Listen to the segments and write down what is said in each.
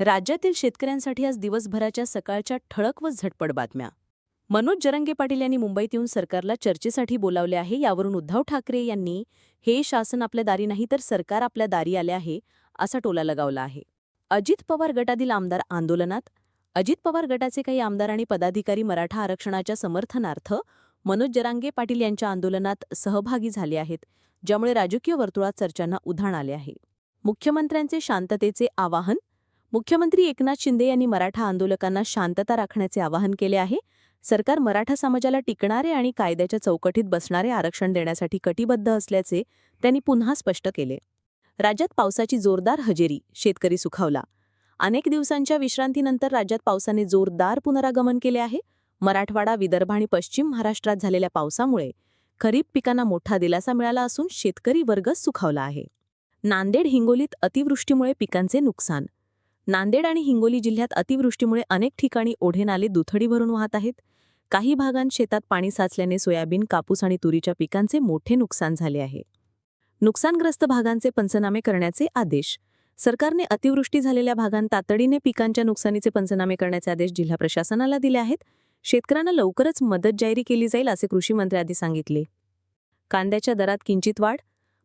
राज्यातील शेतकऱ्यांसाठी आज दिवसभराच्या सकाळच्या ठळक व झटपट बातम्या. मनोज जरंगे पाटील यांनी मुंबईत येऊन सरकारला चर्चेसाठी बोलावले आहे यावरून उद्धव ठाकरे यांनी हे शासन आपल्या दारी नाही तर सरकार आपल्या दारी आले आहे असा टोला लगावला आहे. अजित पवार गटातील आमदार आंदोलनात अजित पवार गटाचे काही आमदार आणि पदाधिकारी मराठा आरक्षणाच्या समर्थनार्थ मनोज जरांगे पाटील यांच्या आंदोलनात सहभागी झाले आहेत ज्यामुळे राजकीय वर्तुळात चर्चांना उधाण आले आहे. मुख्यमंत्र्यांचे शांततेचे आवाहन मुख्यमंत्री एकनाथ शिंदे यांनी मराठा आंदोलकांना शांतता राखण्याचे आवाहन केले आहे. सरकार मराठा समाजाला टिकणारे आणि कायद्याच्या चौकटीत बसणारे आरक्षण देण्यासाठी कटिबद्ध असल्याचे त्यांनी पुन्हा स्पष्ट केले. राज्यात पावसाची जोरदार हजेरी शेतकरी सुखावला. अनेक दिवसांच्या विश्रांतीनंतर राज्यात पावसाने जोरदार पुनरागमन केले आहे. मराठवाडा विदर्भ आणि पश्चिम महाराष्ट्रात झालेल्या पावसामुळे खरीप पिकांना मोठा दिलासा मिळाला असून शेतकरी वर्ग सुखावला आहे. नांदेड हिंगोलीत अतिवृष्टीमुळे पिकांचे नुकसान नांदेड आणि हिंगोली जिल्ह्यात अतिवृष्टीमुळे अनेक ठिकाणी ओढे नाले दुथडी भरून वाहत आहेत. काही भागांत शेतात पाणी साचल्याने सोयाबीन कापूस आणि तुरीच्या पिकांचे मोठे नुकसान झाले आहे. नुकसानग्रस्त भागांचे पंचनामे करण्याचे आदेश. सरकारने अतिवृष्टी झालेल्या भागांत तातडीने पिकांच्या नुकसानीचे पंचनामे करण्याचे आदेश जिल्हा प्रशासनाला दिले आहेत. शेतकऱ्यांना लवकरच मदत जाहीर केली जाईल असे कृषी मंत्री आधी सांगितले. कांद्याच्या दरात किंचित वाढ.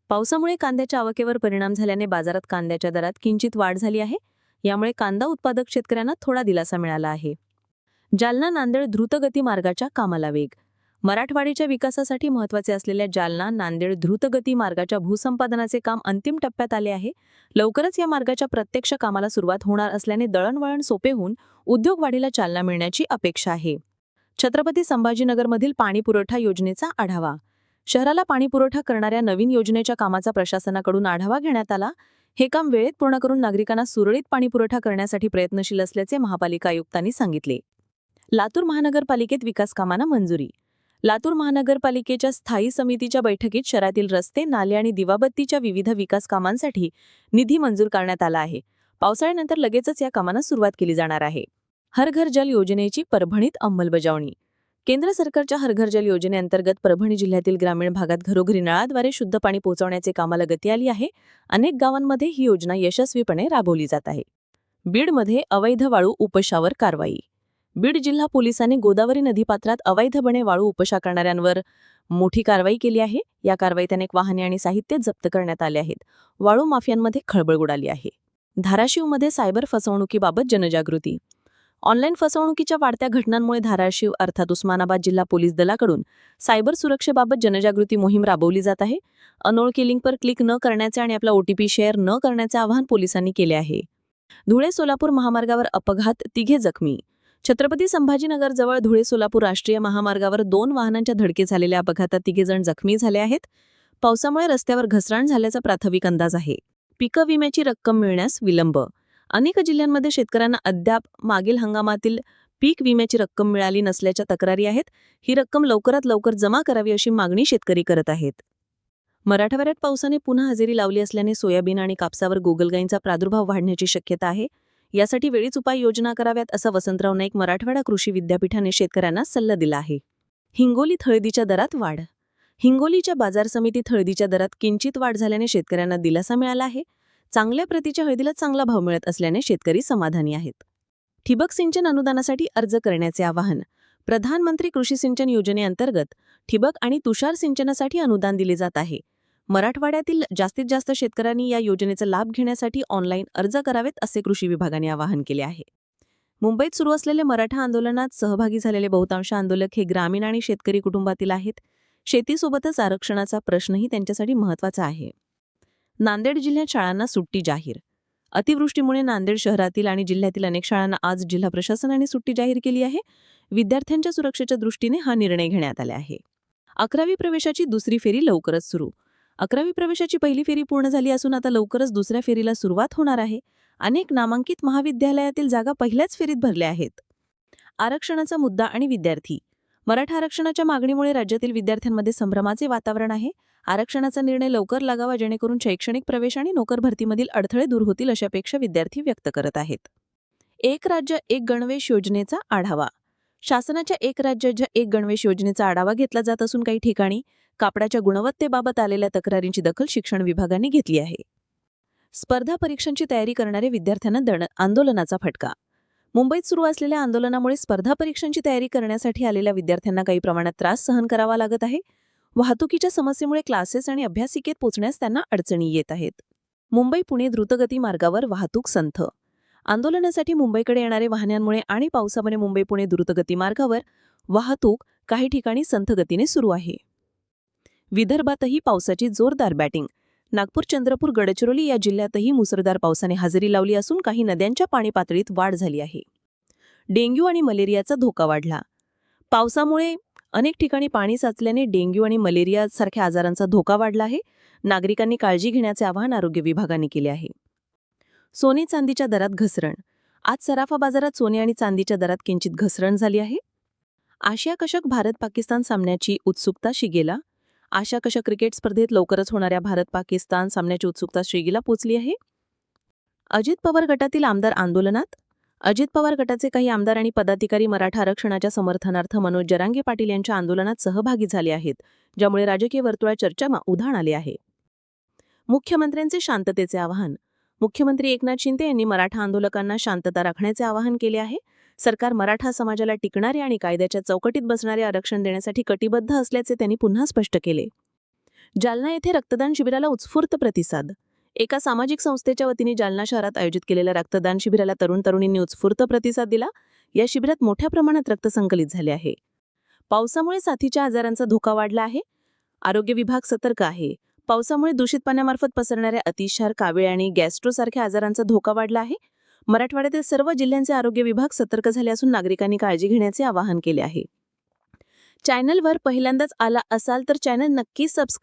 पावसामुळे कांद्याच्या आवकेवर परिणाम झाल्याने बाजारात कांद्याच्या दरात किंचित वाढ झाली आहे. यामुळे कांदा उत्पादक शेतकऱ्यांना थोडा दिलासा मिळाला आहे. जालना नांदेड द्रुतगती मार्गाच्या कामाला वेग. मराठवाडीच्या विकासासाठी महत्त्वाचे असलेल्या जालना नांदेड द्रुतगती मार्गाच्या भूसंपादनाचे काम अंतिम टप्प्यात आले आहे. लवकरच या मार्गाच्या प्रत्यक्ष कामाला सुरुवात होणार असल्याने दळणवळण सोपे होऊन उद्योगवाढीला चालना मिळण्याची अपेक्षा आहे. छत्रपती संभाजीनगरमधील पाणीपुरवठा योजनेचा आढावा. शहराला पाणीपुरवठा करणाऱ्या नवीन योजनेच्या कामाचा प्रशासनाकडून आढावा घेण्यात आला. हे काम वेळेत पूर्ण करून नागरिकांना सुरळीत पाणीपुरवठा करण्यासाठी प्रयत्नशील असल्याचे महापालिका आयुक्तांनी सांगितले. लातूर महानगरपालिकेत विकास कामांना मंजुरी. लातूर महानगरपालिकेच्या स्थायी समितीच्या बैठकीत शहरातील रस्ते नाले आणि दिवाबत्तीच्या विविध विकास कामांसाठी निधी मंजूर करण्यात आला आहे. पावसाळ्यानंतर लगेचच या कामांना सुरुवात केली जाणार आहे. हर घर जल योजनेची परभणीत अंमलबजावणी केंद्र सरकारच्या हर घर जल योजनेअंतर्गत परभणी जिल्ह्यातील ग्रामीण भागात घरोघरी नळाद्वारे शुद्ध पाणी पोहोचवण्याचे कामाला गती आली आहे. अनेक गावांमध्ये ही योजना यशस्वीपणे राबवली जात आहे. बीडमध्ये अवैध वाळू उपशावर कारवाई. बीड जिल्हा पोलिसांनी गोदावरी नदीपात्रात अवैधपणे वाळू उपशा करणाऱ्यांवर मोठी कारवाई केली आहे. या कारवाईत अनेक वाहने आणि साहित्य जप्त करण्यात आले आहेत. वाळू माफियांमध्ये खळबळ उडाली आहे. धाराशिवमध्ये सायबर फसवणुकीबाबत जनजागृती. ऑनलाईन फसवणुकीच्या वाढत्या घटनांमुळे धाराशिव अर्थात उस्मानाबाद जिल्हा पोलीस दलाकडून सायबर सुरक्षेबाबत जनजागृती मोहीम राबवली जात आहे. अनोळखी लिंकवर क्लिक न करण्याचे आणि आपला ओटीपी शेअर न करण्याचे आवाहन पोलिसांनी केले आहे. धुळे सोलापूर महामार्गावर अपघात तिघे जखमी. छत्रपती संभाजीनगरजवळ धुळे सोलापूर राष्ट्रीय महामार्गावर दोन वाहनांच्या धडके झालेल्या अपघातात तिघे जण जखमी झाले आहेत. पावसामुळे रस्त्यावर घसरण झाल्याचा प्राथमिक अंदाज आहे. पीक विम्याची रक्कम मिळण्यास विलंब अनेक जिल्ह्यांमध्ये शेतकऱ्यांना अद्याप मागील हंगामातील पीक विम्याची रक्कम मिळाली नसल्याच्या तक्रारी आहेत. ही रक्कम लवकरात लवकर जमा करावी अशी मागणी शेतकरी करत आहेत. मराठवाड्यात पावसाने पुन्हा हजेरी लावली असल्याने सोयाबीन आणि कापसावर गोगलगाईंचा प्रादुर्भाव वाढण्याची शक्यता आहे. यासाठी वेळीच उपाययोजना कराव्यात असं वसंतराव नाईक मराठवाडा कृषी विद्यापीठाने शेतकऱ्यांना सल्ला दिला आहे. हिंगोलीत हळदीच्या दरात वाढ. हिंगोलीच्या बाजार समितीत हळदीच्या दरात किंचित वाढ झाल्याने शेतकऱ्यांना दिलासा मिळाला आहे. चांगल्या प्रतीच्या हळदीला चांगला भाव मिळत असल्याने शेतकरी समाधानी आहेत. ठिबक सिंचन अनुदानासाठी अर्ज करण्याचे आवाहन प्रधानमंत्री कृषी सिंचन योजनेअंतर्गत ठिबक आणि तुषार सिंचनासाठी अनुदान दिले जात आहे. मराठवाड्यातील जास्तीत जास्त शेतकऱ्यांनी या योजनेचा लाभ घेण्यासाठी ऑनलाईन अर्ज करावेत असे कृषी विभागाने आवाहन केले आहे. मुंबईत सुरू असलेले मराठा आंदोलनात सहभागी झालेले बहुतांश आंदोलक हे ग्रामीण आणि शेतकरी कुटुंबातील आहेत. शेतीसोबतच आरक्षणाचा प्रश्नही त्यांच्यासाठी महत्त्वाचा आहे. नांदेड जिल्ह्यात शाळांना सुट्टी जाहीर. अतिवृष्टीमुळे नांदेड शहरातील आणि जिल्ह्यातील अनेक शाळांना आज जिल्हा प्रशासनाने सुट्टी जाहीर केली आहे. विद्यार्थ्यांच्या सुरक्षेच्या दृष्टीने हा निर्णय घेण्यात आला आहे. अकरावी प्रवेशाची दुसरी फेरी लवकरच सुरू. अकरावी प्रवेशाची पहिली फेरी पूर्ण झाली असून आता लवकरच दुसऱ्या फेरीला सुरुवात होणार आहे. अनेक नामांकित महाविद्यालयातील जागा पहिल्याच फेरीत भरल्या आहेत. आरक्षणाचा मुद्दा आणि विद्यार्थी. मराठा आरक्षणाच्या मागणीमुळे राज्यातील विद्यार्थ्यांमध्ये संभ्रमाचे वातावरण आहे. आरक्षणाचा निर्णय लवकर लागावा जेणेकरून शैक्षणिक प्रवेश आणि नोकर भरतीमधील अडथळे दूर होतील अशा अपेक्षा विद्यार्थी व्यक्त करत आहेत. एक राज्य एक गणवेश योजनेचा आढावा. शासनाच्या एक राज्याच्या एक गणवेश योजनेचा आढावा घेतला जात असून काही ठिकाणी कापडाच्या गुणवत्तेबाबत आलेल्या तक्रारींची दखल शिक्षण विभागाने घेतली आहे. स्पर्धा परीक्षांची तयारी करणारे विद्यार्थ्यांना दण आंदोलनाचा फटका. मुंबईत सुरू असलेल्या आंदोलनामुळे स्पर्धा परीक्षांची तयारी करण्यासाठी आलेल्या विद्यार्थ्यांना काही प्रमाणात त्रास सहन करावा लागत आहे. वाहतुकीच्या समस्येमुळे क्लासेस आणि अभ्यासिकेत पोचण्यास त्यांना अडचणी येत आहेत. मुंबई पुणे द्रुतगती मार्गावर वाहतूक संथ. आंदोलनासाठी मुंबईकडे येणारे वाहनांमुळे आणि पावसामुळे मुंबई पुणे द्रुतगती मार्गावर वाहतूक काही ठिकाणी संथगतीने सुरू आहे. विदर्भातही पावसाची जोरदार बॅटिंग नागपूर चंद्रपूर गडचिरोली या जिल्ह्यातही मुसळधार पावसाने हजेरी लावली असून काही नद्यांच्या पाणी पातळीत वाढ झाली आहे. डेंग्यू आणि मलेरियाचा धोका वाढला. पावसामुळे अनेक ठिकाणी पाणी साचल्याने डेंग्यू आणि मलेरिया सारख्या आजारांचा धोका वाढला आहे. नागरिकांनी काळजी घेण्याचे आवाहन आरोग्य विभागाने केले आहे. सोने चांदीच्या दरात घसरण. आज सराफा बाजारात सोने आणि चांदीच्या दरात किंचित घसरण झाली आहे. आशिया कशक भारत पाकिस्तान सामन्याची उत्सुकता शिगेला. आशिया कशक क्रिकेट स्पर्धेत लवकरच होणाऱ्या भारत पाकिस्तान सामन्याची उत्सुकता शिगेला पोचली आहे. अजित पवार गटातील आमदार आंदोलनात अजित पवार गटाचे काही आमदार आणि पदाधिकारी मराठा आरक्षणाच्या समर्थनार्थ मनोज जरांगे पाटील यांच्या आंदोलनात सहभागी झाले आहेत ज्यामुळे राजकीय वर्तुळात चर्चा उधाण आले आहे. मुख्यमंत्र्यांचे शांततेचे आवाहन. मुख्यमंत्री एकनाथ शिंदे यांनी मराठा आंदोलकांना शांतता राखण्याचे आवाहन केले आहे. सरकार मराठा समाजाला टिकणारे आणि कायद्याच्या चौकटीत बसणारे आरक्षण देण्यासाठी कटिबद्ध असल्याचे त्यांनी पुन्हा स्पष्ट केले. जालना येथे रक्तदान शिबिराला उत्स्फूर्त प्रतिसाद. एका सामाजिक संस्थेच्या वतीने जालना शहरात आयोजित केलेल्या रक्तदान शिबिराला तरुण तरुणींनी उत्स्फूर्त प्रतिसाद दिला. या शिबिरात मोठ्या प्रमाणात रक्त संकलित झाले आहे. पावसामुळे साथीच्या आजारांचा धोका वाढला आहे. आरोग्य विभाग सतर्क आहे. पावसामुळे दूषित पाण्यामार्फत पसरणाऱ्या अतिशार कावीळ आणि गॅस्ट्रोसारख्या आजारांचा धोका वाढला आहे. मराठवाड्यातील सर्व जिल्ह्यांचे आरोग्य विभाग सतर्क झाले असून नागरिकांनी काळजी घेण्याचे आवाहन केले आहे. चॅनलवर पहिल्यांदाच आला असाल तर चॅनल नक्की सबस्क्राईब